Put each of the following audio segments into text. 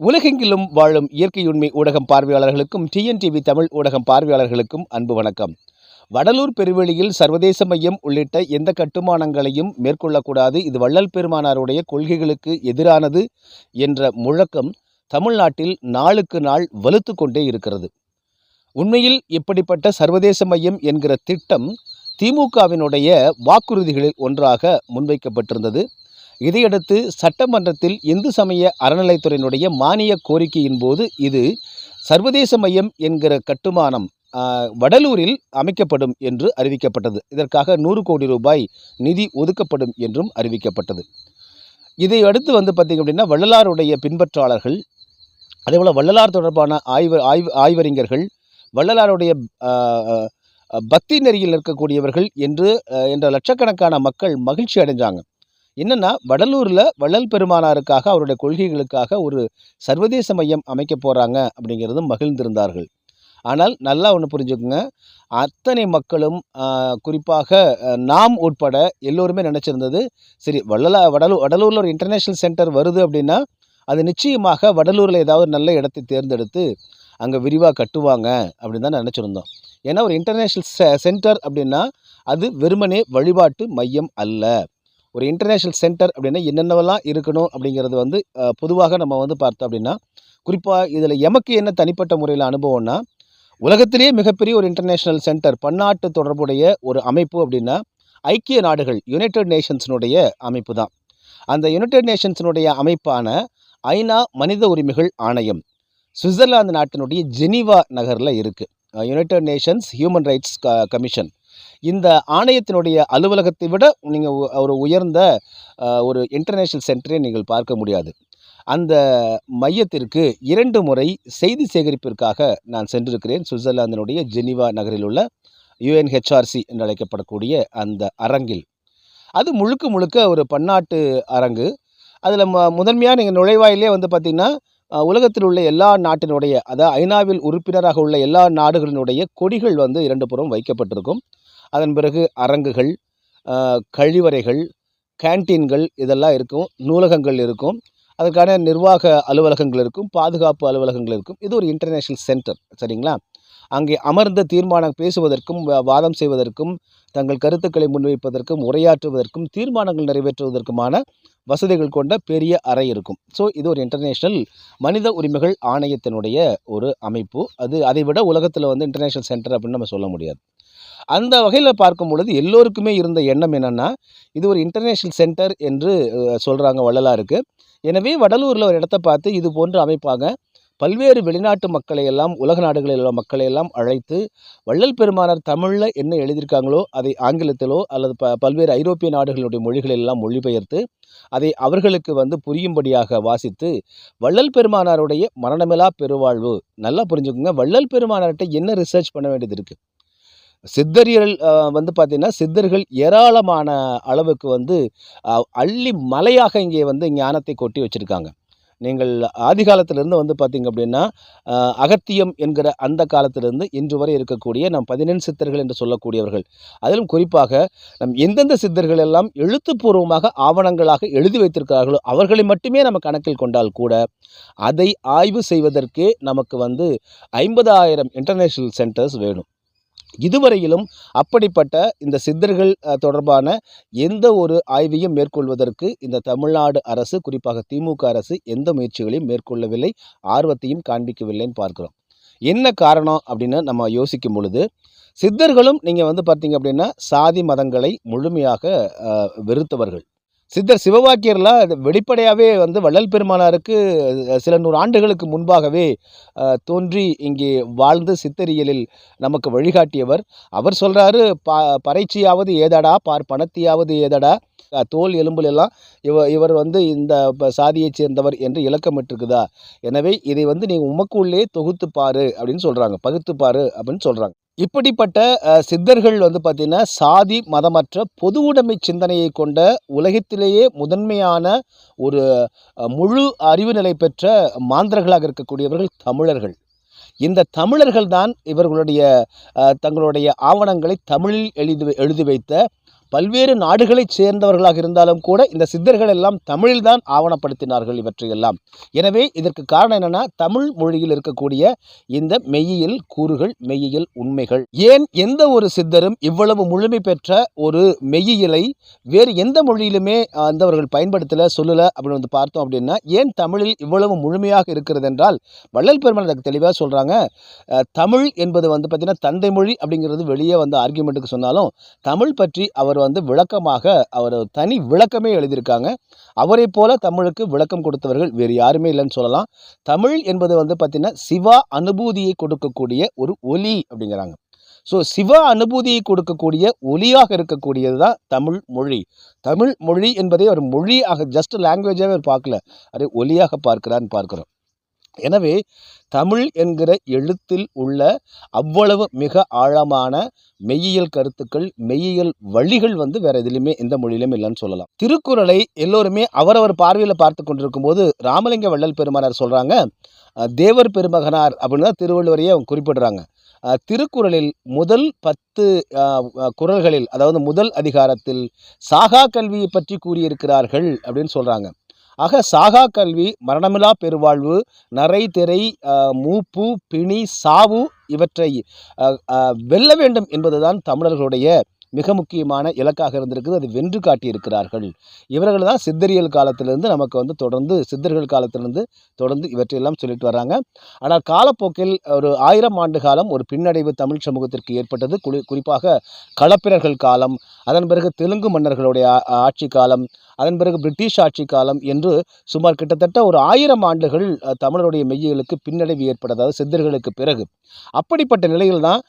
உலகெங்கிலும் வாழும் இயற்கையுண்மை ஊடகம் பார்வையாளர்களுக்கும் டிஎன்டிவி தமிழ் ஊடகம் பார்வையாளர்களுக்கும் அன்பு வணக்கம். வடலூர் பெருவெளியில் சர்வதேச மையம் உள்ளிட்ட எந்த கட்டுமானங்களையும் மேற்கொள்ளக்கூடாது. இது வள்ளல் பெருமானாருடைய கொள்கைகளுக்கு எதிரானது என்ற முழக்கம் தமிழ்நாட்டில் நாளுக்கு நாள் வலுத்து கொண்டே இருக்கிறது. உண்மையில் இப்படிப்பட்ட சர்வதேச மையம் என்கிற திட்டம் திமுகவினுடைய வாக்குறுதிகளில் ஒன்றாக முன்வைக்கப்பட்டிருந்தது. இதையடுத்து சட்டமன்றத்தில் இந்து சமய அறநிலைத்துறையினுடைய மானிய கோரிக்கையின் போது இது சர்வதேச மையம் என்கிற கட்டுமானம் வடலூரில் அமைக்கப்படும் என்று அறிவிக்கப்பட்டது. இதற்காக நூறு கோடி ரூபாய் நிதி ஒதுக்கப்படும் என்றும் அறிவிக்கப்பட்டது. இதை அடுத்து வந்து பார்த்திங்க அப்படின்னா வள்ளலாருடைய பின்பற்றாளர்கள் அதேபோல் வள்ளலார் தொடர்பான ஆய்வு ஆய்வு ஆய்வறிஞர்கள் வள்ளலாருடைய பக்தி நெறியில் இருக்கக்கூடியவர்கள் என்று என்ற லட்சக்கணக்கான மக்கள் மகிழ்ச்சி அடைஞ்சாங்க. என்னன்னா வடலூரில் வள்ளல் பெருமானாருக்காக அவருடைய கொள்கைகளுக்காக ஒரு சர்வதேச மையம் அமைக்க போகிறாங்க அப்படிங்கிறதும் மகிழ்ந்திருந்தார்கள். ஆனால் நல்லா ஒன்று புரிஞ்சுக்குங்க. அத்தனை மக்களும் குறிப்பாக நாம் உட்பட எல்லோருமே நினச்சிருந்தது சரி வள்ளலா வடலூர் வடலூரில் ஒரு இன்டர்நேஷ்னல் சென்டர் வருது அப்படின்னா அது நிச்சயமாக வடலூரில் ஏதாவது நல்ல இடத்தை தேர்ந்தெடுத்து அங்கே விரிவாக கட்டுவாங்க அப்படின்னு தான் நினச்சிருந்தோம். ஏன்னா ஒரு இன்டர்நேஷ்னல் சென்டர் அப்படின்னா அது வெறுமனே வழிபாட்டு மையம் அல்ல. ஒரு இன்டர்நேஷ்னல் சென்டர் அப்படின்னா என்னென்னவெல்லாம் இருக்கணும் அப்படிங்கிறது வந்து பொதுவாக நம்ம வந்து பார்த்தோம் அப்படின்னா குறிப்பாக இதில் எமக்கு என்ன தனிப்பட்ட முறையில் அனுபவம்னா உலகத்திலேயே மிகப்பெரிய ஒரு இன்டர்நேஷ்னல் சென்டர் பன்னாட்டு தொடர்புடைய ஒரு அமைப்பு அப்படின்னா ஐக்கிய நாடுகள் யுனைடெட் நேஷன்ஸினுடைய அமைப்பு தான். அந்த யுனைடெட் நேஷன்ஸினுடைய அமைப்பான ஐநா மனித உரிமைகள் ஆணையம் சுவிட்சர்லாந்து நாட்டினுடைய ஜெனீவா நகரில் இருக்குது யுனைடெட் நேஷன்ஸ் ஹியூமன் ரைட்ஸ் க கமிஷன் இந்த ஆணையத்தினுடைய அலுவலகத்தை விட நீங்கள் ஒரு உயர்ந்த ஒரு இன்டர்நேஷ்னல் சென்டரை நீங்கள் பார்க்க முடியாது. அந்த மையத்திற்கு இரண்டு முறை செய்தி சேகரிப்பிற்காக நான் சென்றிருக்கிறேன். சுவிட்சர்லாந்தினுடைய ஜெனீவா நகரில் உள்ள யுஎன்ஹெச்ஆர்சி என்று அழைக்கப்படக்கூடிய அந்த அரங்கில். அது முழுக்க முழுக்க ஒரு பன்னாட்டு அரங்கு. அதில் ம முதன்மையாக நீங்கள் நுழைவாயிலே வந்து பார்த்திங்கன்னா உலகத்தில் உள்ள எல்லா நாட்டினுடைய அதாவது ஐநாவில் உறுப்பினராக உள்ள எல்லா நாடுகளினுடைய கொடிகள் வந்து இரண்டு புறம் வைக்கப்பட்டிருக்கும். அதன் பிறகு அரங்குகள் கழிவறைகள் கேன்டீன்கள் இதெல்லாம் இருக்கும் நூலகங்கள் இருக்கும். அதற்கான நிர்வாக அலுவலகங்கள் இருக்கும் பாதுகாப்பு அலுவலகங்கள் இருக்கும். இது ஒரு இன்டர்நேஷ்னல் சென்டர் சரிங்களா? அங்கே அமர்ந்த தீர்மானம் பேசுவதற்கும் வாதம் செய்வதற்கும் தங்கள் கருத்துக்களை முன்வைப்பதற்கும் உரையாற்றுவதற்கும் தீர்மானங்கள் நிறைவேற்றுவதற்குமான வசதிகள் கொண்ட பெரிய அறை இருக்கும். ஸோ இது ஒரு இன்டர்நேஷ்னல் மனித உரிமைகள் ஆணையத்தினுடைய ஒரு அமைப்பு. அது அதை விட உலகத்தில் வந்து இன்டர்நேஷ்னல் சென்டர் அப்படின்னு நம்ம சொல்ல முடியாது. அந்த வகையில் பார்க்கும் பொழுது எல்லோருக்குமே இருந்த எண்ணம் என்னென்னா இது ஒரு இன்டர்நேஷ்னல் சென்டர் என்று சொல்கிறாங்க வள்ளலாருக்கு எனவே வடலூரில் ஒரு இடத்த பார்த்து இது போன்று அமைப்பாங்க பல்வேறு வெளிநாட்டு மக்களை எல்லாம் உலக நாடுகளில் உள்ள மக்களை எல்லாம் அழைத்து வள்ளல் பெருமானார் தமிழில் என்ன எழுதியிருக்காங்களோ அதை ஆங்கிலத்திலோ அல்லது ப பல்வேறு ஐரோப்பிய நாடுகளுடைய மொழிகளில் எல்லாம் மொழிபெயர்த்து அதை அவர்களுக்கு வந்து புரியும்படியாக வாசித்து வள்ளல் பெருமானாருடைய மரணமிலா பெருவாழ்வு. நல்லா புரிஞ்சுக்கோங்க வள்ளல் பெருமானார்கிட்ட என்ன ரிசர்ச் பண்ண வேண்டியது இருக்குது சித்தரியல் வந்து பார்த்திங்கன்னா சித்தர்கள் ஏராளமான அளவுக்கு வந்து அள்ளி மலையாக இங்கே வந்து ஞானத்தை கொட்டி வச்சுருக்காங்க. நீங்கள் ஆதி காலத்திலிருந்து வந்து பார்த்தீங்க அப்படின்னா அகத்தியம் என்கிற அந்த காலத்திலிருந்து இன்று வரை இருக்கக்கூடிய நம் பதினெண் சித்தர்கள் என்று சொல்லக்கூடியவர்கள். அதிலும் குறிப்பாக நம் எந்தெந்த சித்தர்கள் எல்லாம் எழுத்துப்பூர்வமாக ஆவணங்களாக எழுதி வைத்திருக்கிறார்களோ அவர்களை மட்டுமே நம்ம கணக்கில் கொண்டால் கூட அதை ஆய்வு செய்வதற்கே நமக்கு வந்து ஐம்பதாயிரம் இன்டர்நேஷ்னல் சென்டர்ஸ் வேணும். இதுவரையிலும் அப்படிப்பட்ட இந்த சித்தர்கள் தொடர்பான எந்த ஒரு ஆய்வையும் மேற்கொள்வதற்கு இந்த தமிழ்நாடு அரசு குறிப்பாக திமுக அரசு எந்த முயற்சிகளையும் மேற்கொள்ளவில்லை ஆர்வத்தையும் காண்பிக்கவில்லைன்னு பார்க்குறோம். என்ன காரணம் அப்படின்னு நம்ம யோசிக்கும் பொழுது சித்தர்களும் நீங்கள் வந்து பார்த்தீங்க அப்படின்னா சாதி மதங்களை முழுமையாக வெறுத்தவர்கள். சித்தர் சிவவாக்கியரில் வெளிப்படையாகவே வந்து வள்ளல் பெருமானாருக்கு சில நூறு ஆண்டுகளுக்கு முன்பாகவே தோன்றி இங்கே வாழ்ந்து சித்தரியலில் நமக்கு வழிகாட்டியவர். அவர் சொல்கிறாரு பா பறைச்சியாவது ஏதடா பார் பணத்தியாவது ஏதடா தோல் எலும்புல எல்லாம் இவ இவர் வந்து இந்த சாதியைச் சேர்ந்தவர் என்று இலக்கமிட்டிருக்குதா? எனவே இதை வந்து நீ உமக்குள்ளே தொகுத்து பாரு அப்படின்னு சொல்கிறாங்க பகுத்து பாரு அப்படின்னு சொல்கிறாங்க இப்படிப்பட்ட சித்தர்கள் வந்து பார்த்திங்கன்னா சாதி மதமற்ற பொது உடைமை சிந்தனையை கொண்ட உலகத்திலேயே முதன்மையான ஒரு முழு அறிவு நிலை பெற்ற மாந்தர்களாக இருக்கக்கூடியவர்கள் தமிழர்கள். இந்த தமிழர்கள் தான் இவர்களுடைய தங்களுடைய ஆவணங்களை தமிழில் எழுதி எழுதி வைத்த பல்வேறு நாடுகளைச் சேர்ந்தவர்களாக இருந்தாலும் கூட இந்த சித்தர்கள் எல்லாம் தமிழில்தான் ஆவணப்படுத்தினார்கள் இவற்றையெல்லாம். எனவே இதற்கு காரணம் என்னென்னா தமிழ் மொழியில் இருக்கக்கூடிய இந்த மெய்யியல் கூறுகள் மெய்யியல் உண்மைகள். ஏன் எந்த ஒரு சித்தரும் இவ்வளவு முழுமை பெற்ற ஒரு மெய்யியலை வேறு எந்த மொழியிலுமே அந்தவர்கள் பயன்படுத்தலை பயன்படுத்தல சொல்லல அப்படின்னு வந்து பார்த்தோம் அப்படின்னா ஏன் தமிழில் இவ்வளவு முழுமையாக இருக்கிறது என்றால் வள்ளல் பெருமாள் அதுக்கு தெளிவாக சொல்கிறாங்க தமிழ் என்பது வந்து பார்த்தீங்கன்னா தந்தை மொழி அப்படிங்கிறது வெளியே வந்து ஆர்கியூமெண்ட்டுக்கு சொன்னாலும் தமிழ் பற்றி அவர் வந்து விளக்கமாக அவர் தனி விளக்கமே எழுதியிருக்காங்க. அவரை போல தமிழுக்கு விளக்கம் கொடுத்தவர்கள் வேறு யாருமே இல்லைன்னு சொல்லலாம். தமிழ் என்பது வந்து பார்த்திங்கன்னா சிவா அனுபூதியை கொடுக்கக்கூடிய ஒரு ஒலி அப்படிங்கிறாங்க. ஸோ சிவ அனுபூதியை கொடுக்கக்கூடிய ஒலியாக இருக்கக்கூடியது தான் தமிழ் மொழி. தமிழ் மொழி என்பதை ஒரு மொழியாக ஜஸ்ட் லாங்குவேஜாகவே அவர் பார்க்கல. அதை ஒலியாக பார்க்கிறான்னு பார்க்குறோம். எனவே தமிழ் என்கிற எழுத்தில் உள்ள அவ்வளவு மிக ஆழமான மெய்யியல் கருத்துக்கள் மெய்யியல் வழிகள் வந்து வேற எதுலையுமே எந்த மொழியிலும் இல்லைன்னு சொல்லலாம். திருக்குறளை எல்லோருமே அவரவர் பார்வையில் பார்த்து கொண்டிருக்கும் போது ராமலிங்க வள்ளல் பெருமானார் சொல்றாங்க தேவர் பெருமகனார் அப்படின்னு தான் திருவள்ளுவரையே அவங்க குறிப்பிடுறாங்க. திருக்குறளில் முதல் பத்து குரல்களில் குறள்களில் அதாவது முதல் அதிகாரத்தில் சாகா கல்வியை பற்றி கூறியிருக்கிறார்கள் அப்படின்னு சொல்றாங்க. ஆக சாகா கல்வி மரணமில்லா பெருவாழ்வு நரை திரை மூப்பு பிணி சாவு இவற்றை வெல்ல வேண்டும் என்பதுதான் தமிழர்களுடைய மிக முக்கியமான இலக்காக இருந்திருக்குது. அது வென்று காட்டியிருக்கிறார்கள். இவர்கள் தான் சித்தரியல் காலத்திலிருந்து நமக்கு வந்து தொடர்ந்து சித்தர்கள் காலத்திலிருந்து தொடர்ந்து இவற்றையெல்லாம் சொல்லிட்டு வராங்க. ஆனால் காலப்போக்கில் ஒரு ஆயிரம் ஆண்டு காலம் ஒரு பின்னடைவு தமிழ் சமூகத்திற்கு ஏற்பட்டது. குறிப்பாக களப்பிரர்கள் காலம் அதன் பிறகு தெலுங்கு மன்னர்களுடைய ஆட்சி காலம் அதன் பிறகு பிரிட்டிஷ் ஆட்சி காலம் என்று சுமார் கிட்டத்தட்ட ஒரு ஆயிரம் ஆண்டுகள் தமிழருடைய மெய்யலுக்கு பின்னடைவு ஏற்பட்டது அதாவது சித்தர்களுக்கு பிறகு. அப்படிப்பட்ட நிலையில் தான்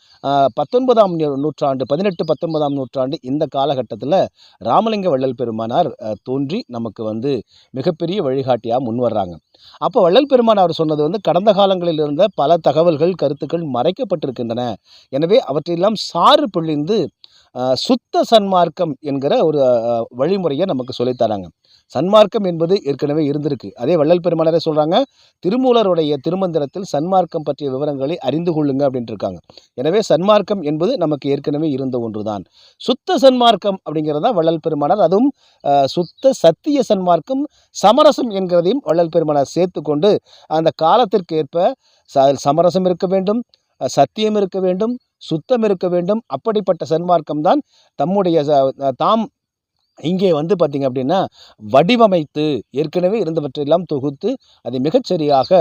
பத்தொன்பதாம் நூற்றாண்டு பதினெட்டு பத்தொன்பதாம் நூற்றாண்டு இந்த காலகட்டத்தில் ராமலிங்க வள்ளல் பெருமானார் தோன்றி நமக்கு வந்து மிகப்பெரிய வழிகாட்டியாக முன்வர்றாங்க அப்போ வள்ளல் பெருமானார் சொன்னது வந்து கடந்த காலங்களில் இருந்த பல தகவல்கள் கருத்துக்கள் மறைக்கப்பட்டிருக்கின்றன. எனவே அவற்றையெல்லாம் சாறு பிழிந்து சுத்த சன்மார்க்கம் என்கிற ஒரு வழிமுறையை நமக்கு சொல்லித்தராங்க சன்மார்க்கம் என்பது ஏற்கனவே இருந்திருக்கு. அதே வள்ளல் பெருமானாரே சொல்கிறாங்க திருமூலருடைய திருமந்திரத்தில் சன்மார்க்கம் பற்றிய விவரங்களை அறிந்து கொள்ளுங்க அப்படின்ட்டு இருக்காங்க. எனவே சன்மார்க்கம் என்பது நமக்கு ஏற்கனவே இருந்த ஒன்று தான் சுத்த சன்மார்க்கம் அப்படிங்கிறது தான் வள்ளல் பெருமானார். அதுவும் சுத்த சத்திய சன்மார்க்கம் சமரசம் என்கிறதையும் வள்ளல் பெருமானார் சேர்த்து கொண்டு அந்த காலத்திற்கு ஏற்ப ச சமரசம் இருக்க வேண்டும் சத்தியம் இருக்க வேண்டும் சுத்தம் இருக்க வேண்டும். அப்படிப்பட்ட சன்மார்க்கம் தான் தம்முடைய தாம் இங்கே வந்து பார்த்திங்க அப்படின்னா வடிவமைத்து ஏற்கனவே இருந்தவற்றையெல்லாம் தொகுத்து அதை மிகச்சரியாக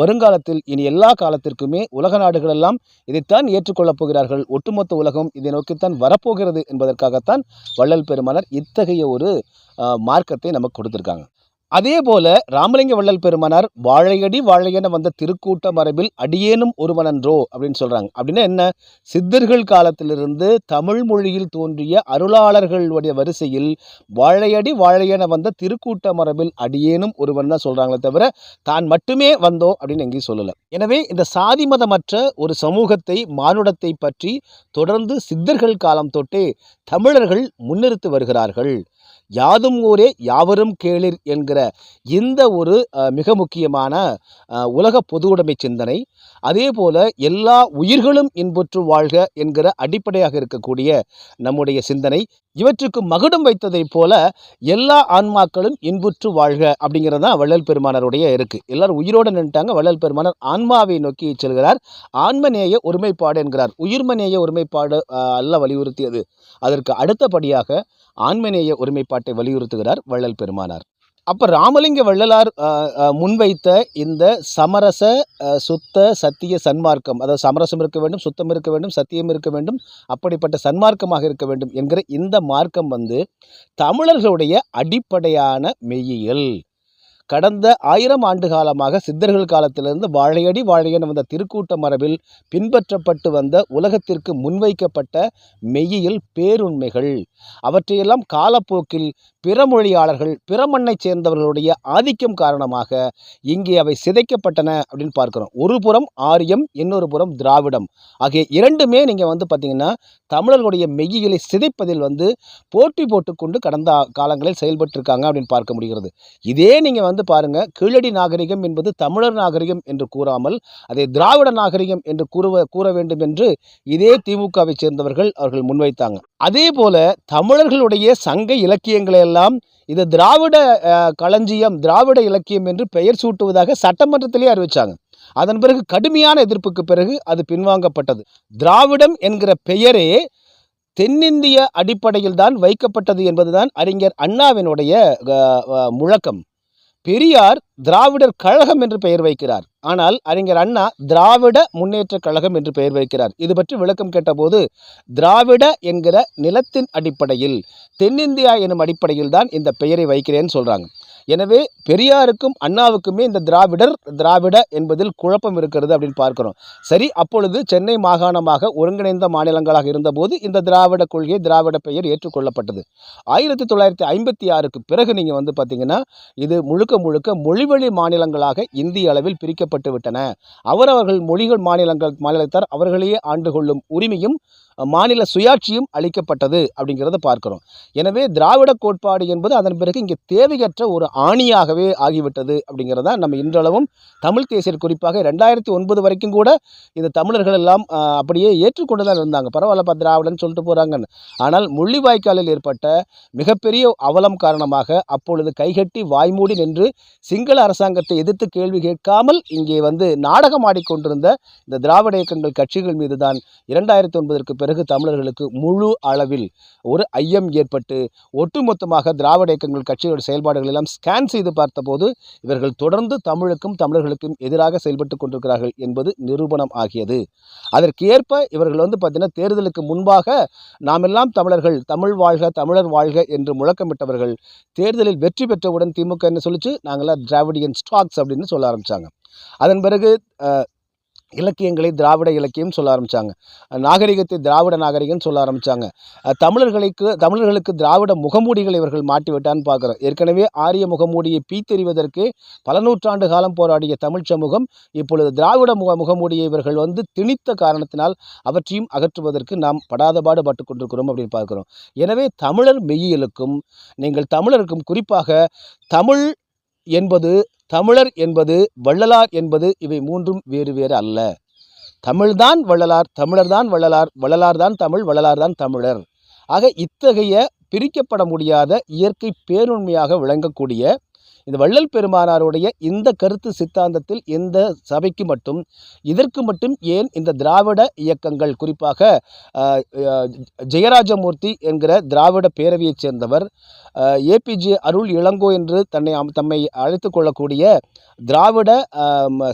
வருங்காலத்தில் இனி எல்லா காலத்திற்குமே உலக நாடுகளெல்லாம் இதைத்தான் ஏற்றுக்கொள்ளப் போகிறார்கள். ஒட்டுமொத்த உலகம் இதை நோக்கித்தான் வரப்போகிறது என்பதற்காகத்தான் வள்ளல் பெருமானர் இத்தகைய ஒரு மார்க்கத்தை நமக்கு கொடுத்துருக்காங்க. அதே போல ராமலிங்க வள்ளல் பெருமானார் வாழையடி வாழையென வந்த திருக்கூட்ட மரபில் அடியேனும் ஒருவனன்றோ அப்படின்னு சொல்றாங்க. அப்படின்னா என்ன? சித்தர்கள் காலத்திலிருந்து தமிழ் மொழியில் தோன்றிய அருளாளர்களுடைய வரிசையில் வாழையடி வாழையென வந்த திருக்கூட்ட மரபில் அடியேனும் ஒருவன் தான் சொல்றாங்களே தவிர தான் மட்டுமே வந்தோம் அப்படின்னு எங்கேயும் சொல்லலை. எனவே இந்த சாதி மதமற்ற ஒரு சமூகத்தை மானுடத்தை பற்றி தொடர்ந்து சித்தர்கள் காலம் தொட்டே தமிழர்கள் முன்னிறுத்து வருகிறார்கள். யாதும் ஊரே யாவரும் கேளிர் என்கிற இந்த ஒரு மிக முக்கியமான உலக பொதுவுடைமை சிந்தனை அதே போல எல்லா உயிர்களும் இன்புற்று வாழ்க என்கிற அடிப்படையாக இருக்கக்கூடிய நம்முடைய சிந்தனை இவற்றுக்கு மகுடம் வைத்ததைப் போல எல்லா ஆன்மாக்களும் இன்புற்று வாழ்க அப்படிங்கிறது தான் வள்ளல் பெருமானருடைய இருக்குது எல்லாரும் உயிரோடு நின்ட்டாங்க வள்ளல் பெருமானர் ஆன்மாவை நோக்கி செல்கிறார். ஆன்மநேய ஒருமைப்பாடு என்கிறார். உயிர்மநேய ஒருமைப்பாடு அல்ல வலியுறுத்தியது. அதற்கு அடுத்தபடியாக ஆன்மநேய ஒருமைப்பாட்டை வலியுறுத்துகிறார் வள்ளல் பெருமானார். அப்போ ராமலிங்க வள்ளலார் முன்வைத்த இந்த சமரச சுத்த சத்திய சன்மார்க்கம் அதாவது சமரசம் இருக்க வேண்டும் சுத்தம் இருக்க வேண்டும் சத்தியம் இருக்க வேண்டும் அப்படிப்பட்ட சன்மார்க்கமாக இருக்க வேண்டும் என்கிற இந்த மார்க்கம் வந்து தமிழர்களுடைய அடிப்படையான மெய்யியல். கடந்த ஆயிரம் ஆண்டு காலமாக சித்தர்கள் காலத்திலிருந்து வாழையடி வாழையன் வந்த திருக்கூட்ட மரபில் பின்பற்றப்பட்டு வந்த உலகத்திற்கு முன்வைக்கப்பட்ட மெய்யியல் பேருண்மைகள். அவற்றையெல்லாம் காலப்போக்கில் பிற மொழியாளர்கள் பிற மண்ணைச் சேர்ந்தவர்களுடைய ஆதிக்கம் காரணமாக இங்கே அவை சிதைக்கப்பட்டன அப்படின்னு பார்க்குறோம். ஒரு புறம் ஆரியம் இன்னொரு புறம் திராவிடம். ஆகிய இரண்டுமே நீங்கள் வந்து பார்த்தீங்கன்னா தமிழர்களுடைய மெய்யியலை சிதைப்பதில் வந்து போட்டி போட்டுக்கொண்டு கடந்த காலங்களில் செயல்பட்டிருக்காங்க அப்படின்னு பார்க்க முடிகிறது. இதே நீங்கள் வந்து பாருங்க கீழடி நாகரிகம் என்பது தமிழர் நாகரிகம் என்று கூறாமல் அதை திராவிட நாகரிகம் என்று கூறுவ கூற வேண்டும் என்று இதே திமுகவை சேர்ந்தவர்கள் அவர்கள் முன்வைத்தாங்க. அதே போல தமிழர்களுடைய சங்க இலக்கியங்களை எல்லாம் இது திராவிட களஞ்சியம் திராவிட இலக்கியம் என்று பெயர் சூட்டுவதாக சட்டமன்றத்திலே அறிவித்தாங்க அதன் பிறகு கடுமையான எதிர்ப்புக்கு பிறகு அது பின்வாங்கப்பட்டது. திராவிடம் என்கிற பெயரே தென்னிந்திய அடிப்படையில் தான் வைக்கப்பட்டது என்பதுதான் அறிஞர் அண்ணாவினுடைய முழக்கம். பெரியார் திராவிடர் கழகம் என்று பெயர் வைக்கிறார். ஆனால் அறிஞர் அண்ணா திராவிட முன்னேற்ற கழகம் என்று பெயர் வைக்கிறார். இது பற்றி விளக்கம் கேட்டபோது திராவிட என்கிற நிலத்தின் அடிப்படையில் தென்னிந்தியா எனும் அடிப்படையில் தான் இந்த பெயரை வைக்கிறேன்னு சொல்கிறாங்க எனவே பெரியாருக்கும் அண்ணாவுக்குமே இந்த திராவிடர் திராவிட என்பதில் குழப்பம் இருக்கிறது அப்படின்னு பார்க்கிறோம். சரி அப்பொழுது சென்னை மாகாணமாக ஒருங்கிணைந்த மாநிலங்களாக இருந்தபோது இந்த திராவிட கொள்கை திராவிட பெயர் ஏற்றுக்கொள்ளப்பட்டது. ஆயிரத்தி தொள்ளாயிரத்தி ஐம்பத்தி ஆறுக்கு பிறகு நீங்கள் வந்து பார்த்தீங்கன்னா இது முழுக்க முழுக்க மொழிவழி மாநிலங்களாக இந்திய அளவில் பிரிக்கப்பட்டு விட்டன. அவரவர்கள் மொழிகள் மாநிலங்கள் மாநிலத்தார் அவர்களையே ஆண்டு கொள்ளும் உரிமையும் மாநில சுயாட்சியும் அளிக்கப்பட்டது அப்படிங்கிறத பார்க்கிறோம். எனவே திராவிட கோட்பாடு என்பது அதன் பிறகு இங்கே தேவையற்ற ஒரு ஆணியாகவே ஆகிவிட்டது அப்படிங்கிறத நம்ம இன்றளவும் தமிழ் தேசியர் குறிப்பாக ரெண்டாயிரத்தி ஒன்பது வரைக்கும் கூட இந்த தமிழர்கள் எல்லாம் அப்படியே ஏற்றுக்கொண்டு தான் இருந்தாங்க. பரவாயில்லப்பா திராவிடன்னு சொல்லிட்டு போகிறாங்கன்னு ஆனால் முள்ளிவாய்க்காலில் ஏற்பட்ட மிகப்பெரிய அவலம் காரணமாக அப்பொழுது கைகட்டி வாய்மூடி நின்று சிங்கள அரசாங்கத்தை எதிர்த்து கேள்வி கேட்காமல் இங்கே வந்து நாடகம் ஆடிக்கொண்டிருந்த இந்த திராவிட இயக்கங்கள் கட்சிகள் மீது தான் இரண்டாயிரத்தி ஒன்பதற்கு பிறகு தமிழர்களுக்கு முழு அளவில் ஒரு ஐயம் ஏற்பட்டு ஒட்டுமொத்தமாக திராவிட இயக்கங்கள் கட்சிகளோட செயல்பாடுகள் எல்லாம் ஸ்கேன் செய்து பார்த்தபோது இவர்கள் தொடர்ந்து தமிழுக்கும் தமிழர்களுக்கும் எதிராக செயல்பட்டு கொண்டிருக்கிறார்கள் என்பது நிரூபணம் ஆகியது. அதற்கு ஏற்ப இவர்கள் வந்து பார்த்தீங்கன்னா தேர்தலுக்கு முன்பாக நாமெல்லாம் தமிழர்கள் தமிழ் வாழ்க தமிழர் வாழ்க என்று முழக்கமிட்டவர்கள் தேர்தலில் வெற்றி பெற்றவுடன் திமுக என்ன சொல்லிச்சு நாங்களாம் திராவிடியன் ஸ்டாக்ஸ் அப்படின்னு சொல்ல ஆரம்பித்தாங்க அதன் பிறகு இலக்கியங்களை திராவிட இலக்கியம் சொல்ல ஆரம்பிச்சாங்க. நாகரிகத்தை திராவிட நாகரிகம் சொல்ல ஆரம்பித்தாங்க தமிழர்களுக்கு தமிழர்களுக்கு திராவிட முகமூடிகளை இவர்கள் மாட்டி விட்டான்னு பார்க்குறோம். ஏற்கனவே ஆரிய முகமூடியை பீத்தெறிவதற்கு பல நூற்றாண்டு காலம் போராடிய தமிழ் சமூகம் இப்பொழுது திராவிட முக முகமூடியை இவர்கள் வந்து திணித்த காரணத்தினால் அவற்றையும் அகற்றுவதற்கு நாம் படாத பாடுபட்டு கொண்டிருக்கிறோம் அப்படின்னு பார்க்குறோம். எனவே தமிழர் மெய்யியலுக்கும் நீங்கள் தமிழருக்கும் குறிப்பாக தமிழ் என்பது தமிழர் என்பது வள்ளலார் என்பது இவை மூன்றும் வேறு வேறு அல்ல. தமிழ்தான் வள்ளலார் தமிழர்தான் வள்ளலார் வள்ளலார்தான் தமிழ் வள்ளலார்தான் தமிழர். ஆக இத்தகைய பிரிக்கப்பட முடியாத இயற்கை பேருண்மையாக விளங்கக்கூடிய இந்த வள்ளல் பெருமானாருடைய இந்த கருத்து சித்தாந்தத்தில் இந்த சபைக்கு மட்டும் இதற்கு மட்டும் ஏன் இந்த திராவிட இயக்கங்கள் குறிப்பாக ஜெயராஜமூர்த்தி என்கிற திராவிட பேரவையைச் சேர்ந்தவர் ஏபிஜே அருள் இளங்கோ என்று தன்னை தம்மை அழைத்து கொள்ளக்கூடிய திராவிட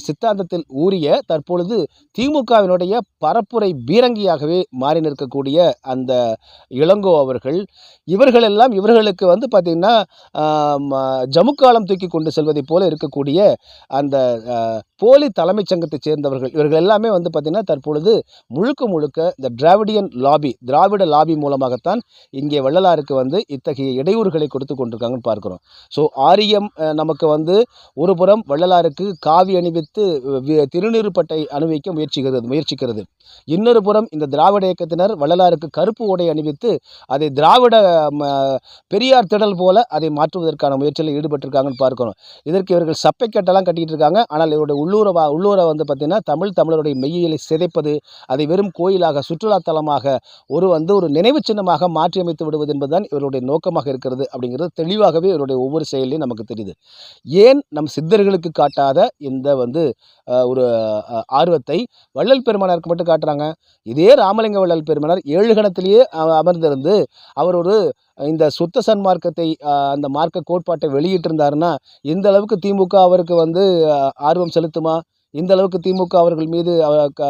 சித்தாந்தத்தில் ஊறிய தற்பொழுது திமுகவினுடைய பரப்புரை பீரங்கியாகவே மாறி நிற்கக்கூடிய அந்த இளங்கோ அவர்கள் இவர்களெல்லாம் இவர்களுக்கு வந்து பார்த்திங்கன்னா ஆம், ஜமுக்காலம் தூக்கி கொண்டு செல்வதைப் போல இருக்கக்கூடிய அந்த போலி தலைமைச் சங்கத்தைச் சேர்ந்தவர்கள். இவர்கள் எல்லாமே வந்து பார்த்திங்கன்னா தற்பொழுது முழுக்க முழுக்க இந்த திராவிடியன் லாபி திராவிட லாபி மூலமாகத்தான் இங்கே வள்ளலாருக்கு வந்து இத்தகைய இடையூறுகளை கொடுத்து கொண்டிருக்காங்கன்னு பார்க்குறோம். ஸோ ஆரியம் நமக்கு வந்து ஒருபுறம் வள்ளலாருக்கு காவி அணிவித்து வி- திருநீறுப்பட்டை அணிவிக்க முயற்சிக்கிறது முயற்சிக்கிறது. இன்னொரு புறம் இந்த திராவிட இயக்கத்தினர் வள்ளலாருக்கு கருப்பு உடை அணிவித்து அதை திராவிட ம, பெரியார் திடல் போல அதை மாற்றுவதற்கான முயற்சியில் ஈடுபட்டிருக்காங்கன்னு பார்க்கிறோம். இதற்கு இவர்கள் சப்பைக்கட்டெல்லாம் கட்டிக்கிட்டு இருக்காங்க. ஆனால் இவருடைய உள்ளூரவா உள்ளூர வந்து பார்த்திங்கன்னா தமிழ் தமிழருடைய மெய்யியலை சிதைப்பது அதை வெறும் கோயிலாக சுற்றுலா தலமாக ஒரு வந்து ஒரு நினைவு சின்னமாக மாற்றி அமைத்து விடுவது என்பதுதான் இவருடைய நோக்கமாக இருக்கிறது அப்படிங்கிறது தெளிவாகவே இவருடைய ஒவ்வொரு செயலையும் நமக்கு தெரியுது. ஏன் நம் சித்தர்களுக்கு காட்டாத இந்த வந்து ஒரு ஆர்வத்தை வள்ளல் பெருமானாருக்கு மட்டும் காட்டுறாங்க? இதே ராமலிங்க வள்ளல் பெருமானார் ஏழு கணத்திலேயே அமர்ந்திருந்து அவர் ஒரு இந்த சுத்த சன்மார்க்கத்தை அந்த மார்க்க கோட்பாட்டை வெளியிட்டிருந்தாருன்னா இந்த அளவுக்கு திமுக அவருக்கு வந்து ஆர்வம் செலுத்த செலுத்துமா இந்த அளவுக்கு திமுக அவர்கள் மீது க-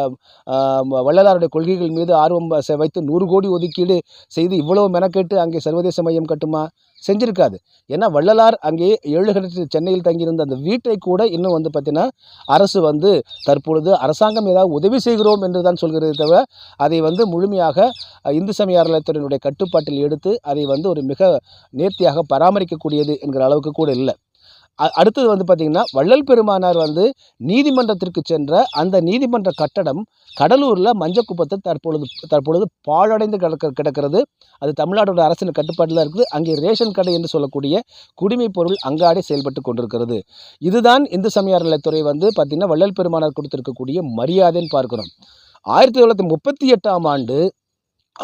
வள்ளலாருடைய கொள்கைகள் மீது ஆர்வம் வைத்து நூறு கோடி ஒதுக்கீடு செய்து இவ்வளவு மெனக்கெட்டு அங்கே சர்வதேச மையம் கட்டுமா? செஞ்சிருக்காது. ஏன்னா வள்ளலார் அங்கே ஏழு கட்டத்தில் சென்னையில் தங்கியிருந்த அந்த வீட்டை கூட இன்னும் வந்து பார்த்தீங்கன்னா அரசு வந்து தற்பொழுது அரசாங்கம் ஏதாவது உதவி செய்கிறோம் என்று தான் சொல்கிறதே தவிர அதை வந்து முழுமையாக இந்து சமய அறநிலையத்துறையினுடைய கட்டுப்பாட்டில் எடுத்து அதை வந்து ஒரு மிக நேர்த்தியாக பராமரிக்கக்கூடியது என்கிற அளவுக்கு கூட இல்லை. அடுத்தது வந்து பார்த்திங்கன்னா வள்ளல் பெருமானார் வந்து நீதிமன்றத்திற்கு சென்ற அந்த நீதிமன்ற கட்டடம் கடலூரில் மஞ்சக்குப்பத்தை தற்பொழுது தற்பொழுது பாழடைந்து கிடக்க கிடக்கிறது. அது தமிழ்நாட்டோட அரசின் கட்டுப்பாட்டில் இருக்குது. அங்கே ரேஷன் கடை என்று சொல்லக்கூடிய குடிமைப் பொருள் அங்காடி செயல்பட்டு கொண்டிருக்கிறது. இதுதான் இந்து சமய அறநிலையத்துறை வந்து பார்த்திங்கன்னா வள்ளல் பெருமானார் கொடுத்திருக்கக்கூடிய மரியாதைன்னு பார்க்கிறோம். ஆயிரத்தி தொள்ளாயிரத்தி முப்பத்தி எட்டாம் ஆண்டு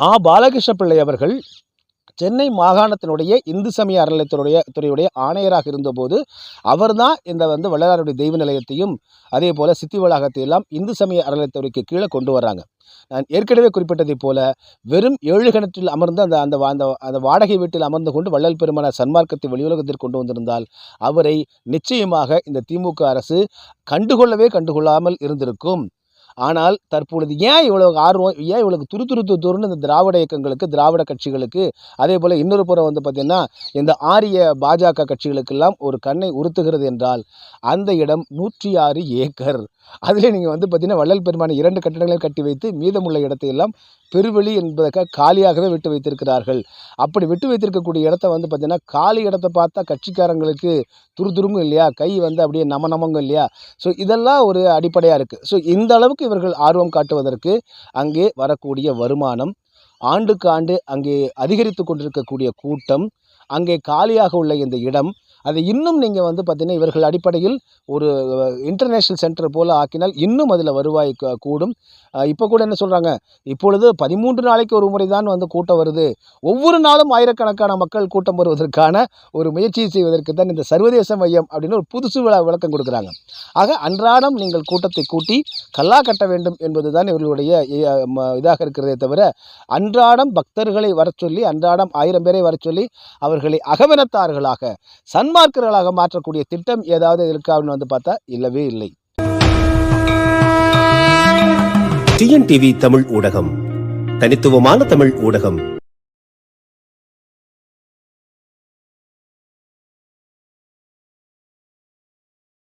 ஆ. பாலகிருஷ்ண பிள்ளை அவர்கள் சென்னை மாகாணத்தினுடைய இந்து சமய அறநிலையத்துடைய துறையுடைய ஆணையராக இருந்தபோது அவர்தான் இந்த வந்து வள்ளலாருடைய தெய்வ நிலையத்தையும் அதே போல் சித்தி வளாகத்தையெல்லாம் இந்து சமய அறநிலையத்துறைக்கு கீழே கொண்டு வர்றாங்க. நான் ஏற்கனவே குறிப்பிட்டதைப் போல வெறும் ஏழு கிணற்றில் அமர்ந்து அந்த அந்த அந்த அந்த வாடகை வீட்டில் அமர்ந்து கொண்டு வள்ளல் பெருமான சன்மார்க்கத்தை வெளியுலகத்திற்கு கொண்டு வந்திருந்தால் அவரை நிச்சயமாக இந்த திமுக அரசு கண்டுகொள்ளவே கண்டுகொள்ளாமல் இருந்திருக்கும். ஆனால் தற்பொழுது ஏன் இவ்வளோ ஆர்வம் ஏன் இவ்வளவு துரு துரு துருன்னு இந்த திராவிட இயக்கங்களுக்கு திராவிட கட்சிகளுக்கு அதே போல் இன்னொரு புறம் வந்து பார்த்திங்கன்னா இந்த ஆரிய பாஜக கட்சிகளுக்கெல்லாம் ஒரு கண்ணை உறுத்துகிறது என்றால் அந்த இடம் நூற்றி ஆறு ஏக்கர். அதில் நீங்கள் வந்து பார்த்தீங்கன்னா வள்ளல் பெருமான இரண்டு கட்டிடங்களை கட்டி வைத்து மீதமுள்ள இடத்தை எல்லாம் பெருவெளி என்பதற்காக காலியாகவே விட்டு வைத்திருக்கிறார்கள். அப்படி விட்டு வைத்திருக்கக்கூடிய இடத்த வந்து பார்த்தீங்கன்னா காலி இடத்த பார்த்தா கட்சிக்காரங்களுக்கு துருதுருங்கும் இல்லையா? கை வந்து அப்படியே நம நமங்கும் இல்லையா? ஸோ இதெல்லாம் ஒரு அடிப்படையாக இருக்குது ஸோ இந்த அளவுக்கு இவர்கள் ஆர்வம் காட்டுவதற்கு அங்கே வரக்கூடிய வருமானம் ஆண்டுக்கு ஆண்டு அங்கே அதிகரித்து கொண்டிருக்கக்கூடிய கூட்டம் அங்கே காலியாக உள்ள இந்த இடம் அதை இன்னும் நீங்கள் வந்து பார்த்தீங்கன்னா இவர்கள் அடிப்படையில் ஒரு இன்டர்நேஷ்னல் சென்டர் போல் ஆக்கினால் இன்னும் அதில் வருவாய் கூடும். இப்போ கூட என்ன சொல்கிறாங்க இப்பொழுது பதிமூன்று நாளைக்கு ஒரு முறை தான் வந்து கூட்டம் வருது. ஒவ்வொரு நாளும் ஆயிரக்கணக்கான மக்கள் கூட்டம் வருவதற்கான ஒரு முயற்சி செய்வதற்கு தான் இந்த சர்வதேச மையம் அப்படின்னு ஒரு புதுசு விழா விளக்கம் கொடுக்குறாங்க. ஆக அன்றாடம் நீங்கள் கூட்டத்தை கூட்டி கல்லா கட்ட வேண்டும் என்பது தான் இவர்களுடைய இதாக இருக்கிறதே தவிர அன்றாடம் பக்தர்களை வரச்சொல்லி அன்றாடம் ஆயிரம் பேரை வரச்சொல்லி அவர்களை அகவினத்தார்களாக சன்மார்க்கர்களாக மாற்றக்கூடிய திட்டம் ஏதாவது இருக்கா அப்படின்னு வந்து பார்த்தா இல்லவே இல்லை. டிஎன்டிவி தமிழ் ஊடகம். தனித்துவமான தமிழ் ஊடகம்.